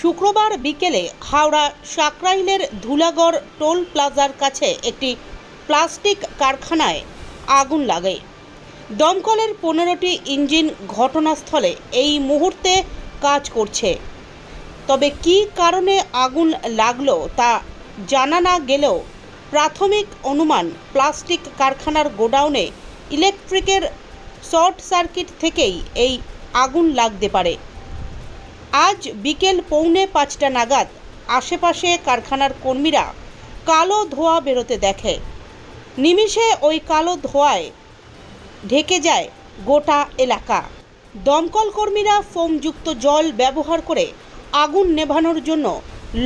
শুক্রবার বিকেলে হাওড়া সাকরাইলের ধুলাগড় টোল প্লাজার কাছে একটি প্লাস্টিক কারখানায় আগুন লাগে। দমকলের পনেরোটি ইঞ্জিন ঘটনাস্থলে এই মুহূর্তে কাজ করছে। তবে কী কারণে আগুন লাগল তা জানা না গেলেও প্রাথমিক অনুমান প্লাস্টিক কারখানার গোডাউনে ইলেকট্রিকের শর্ট সার্কিট থেকেই এই আগুন লাগতে পারে। আজ বিকেল পৌনে পাঁচটা নাগাদ আশেপাশে কারখানার কর্মীরা কালো ধোঁয়া বেরোতে দেখে। নিমিষে ওই কালো ধোঁয়ায় ঢেকে যায় গোটা এলাকা। দমকল কর্মীরা ফোমযুক্ত জল ব্যবহার করে আগুন নেভানোর জন্য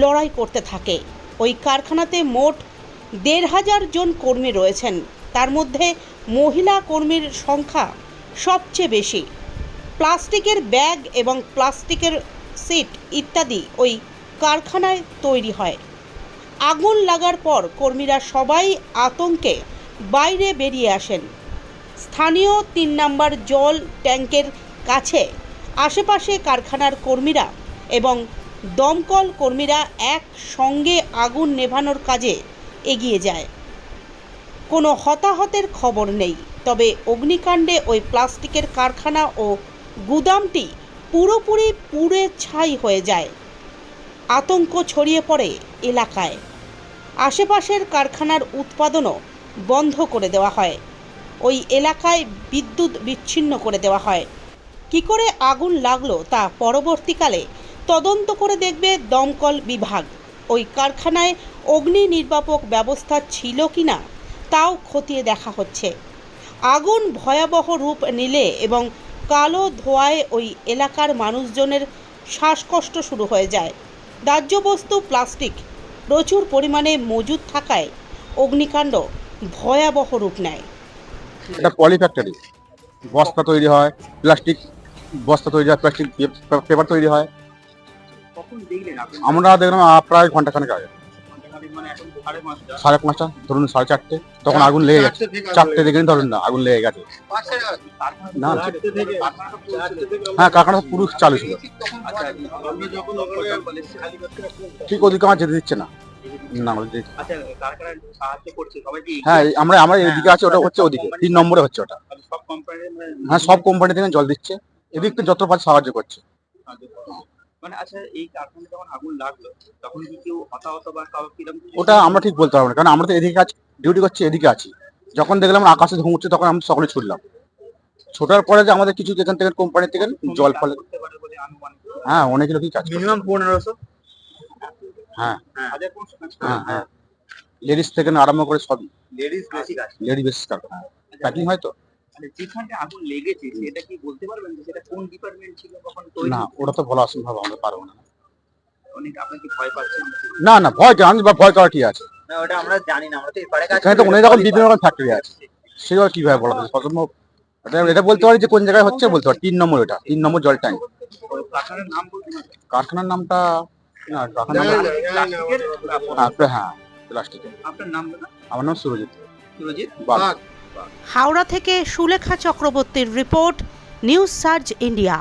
লড়াই করতে থাকে। ওই কারখানাতে মোট দেড় হাজার জন কর্মী রয়েছেন। তার মধ্যে মহিলা কর্মীর সংখ্যা সবচেয়ে বেশি। প্লাস্টিকের ব্যাগ এবং প্লাস্টিকের সিট ইত্যাদি ওই কারখানায় তৈরি হয়। আগুন লাগার পর কর্মীরা সবাই আতঙ্কে বাইরে বেরিয়ে আসেন। স্থানীয় তিন নম্বর জল ট্যাঙ্কের কাছে আশেপাশে কারখানার কর্মীরা এবং দমকল কর্মীরা একসঙ্গে আগুন নেভানোর কাজে এগিয়ে যায়। কোনো হতাহতের খবর নেই, তবে অগ্নিকাণ্ডে ওই প্লাস্টিকের কারখানা ও গুদামটি পুরোপুরি পুড়ে ছাই হয়ে যায়। আতঙ্ক ছড়িয়ে পড়ে এলাকায়। আশেপাশের কারখানার উৎপাদনও বন্ধ করে দেওয়া হয়। ওই এলাকায় বিদ্যুৎ বিচ্ছিন্ন করে দেওয়া হয়। কি করে আগুন লাগল তা পরবর্তীকালে তদন্ত করে দেখবে দমকল বিভাগ। ওই কারখানায় অগ্নি নির্বাপক ব্যবস্থা ছিল কি না, তাও খতিয়ে দেখা হচ্ছে। আগুন ভয়াবহ রূপ নিলে এবং কালো ধোঁয়ায় ওই এলাকার মানুষজনের শ্বাসকষ্ট শুরু হয়ে যায়। দাহ্য বস্তু প্লাস্টিক প্রচুর পরিমাণে মজুদ থাকায় অগ্নিকাণ্ড ভয়াবহ রূপ নেয়। এটা পলি ফ্যাক্টরি বস্তা তৈরি হয় প্লাস্টিক বস্তা তৈরি হয় প্লাস্টিক পেপার তৈরি হয়। কখন দেখলেন আমরা দেখলাম প্রায় ঘণ্টা খানেক আগে। ঘন্টাখানেক এখন সাড়ে পাঁচটা ধরুন সাড়ে চারটে তখন আগুন লেগে গেছে। চারটে দেখে ধরুন না আগুন লেগে গেছে। না। থেকে থেকে হ্যাঁ কারখানা পুরো চালু ছিল। আচ্ছা ঠিক ওদিকে আমার যেতে দিচ্ছে না। না আচ্ছা হ্যাঁ আমরা আমরা এদিকে আছে ওটা হচ্ছে ওদিকে। তিন নম্বরে হচ্ছে ওটা। সব হ্যাঁ সব কোম্পানি থেকে জল দিচ্ছে। এদিক যত পারে সাহায্য করছে। মানে আচ্ছা এই কারখানায় যখন আগুন লাগল তখন কি কেউ হতাহত বা কীরকম ওটা আমরা ঠিক বলতে পারব না কারণ আমরা তো এদিকে আছি ডিউটি করছি এদিকে আছি। যখন দেখলাম আকাশে ধোঁয়া উঠছে তখন আমরা সকলে ছুটলাম। ছোটার পরে যে আমাদের কিছু যেখান থেকে কোম্পানি থেকে জল ফলে হ্যাঁ অনেক লোকই কাজ। মিনিমাম পনেরোশো? হ্যাঁ। কাজ। হ্যাঁ হ্যাঁ। লেডিস থেকে আরম্ভ করে সবই। লেডিস বেশি কাজ করে। লেডি বেসিস প্যাকিং হয় তো? মানে যেখানে আগুন লেগেছে সেটা কি বলতে পারবেন সেটা কোন ডিপার্টমেন্ট ছিল কখন না ওটা তো বলা অসম্ভব আমরা পারব না। অনেক আপনি কি ভয় পাচ্ছেন? না না ভয় কেন বা ভয় করা কি আছে? না ওটা আমরা জানি না আমরা তো এপারে কাজ এখানে তো অনেক রকম বিভিন্ন রকম ফ্যাক্টরি আছে সেগুলো কীভাবে বলা অসম্ভব এটা বলতে পারি যে কোন জায়গায় হচ্ছে বলতে পারি তিন নম্বর এটা তিন নম্বর জল ট্যাঙ্ক কারখানার নামটা না কারখানার নাম হ্যাঁ, প্লাস্টিকের। আপনার নাম আমার নাম সুরজিৎ। সুরজিৎ? হাওড়া থেকে সুলেখা চক্রবর্তীর রিপোর্ট নিউজ সার্চ ইন্ডিয়া।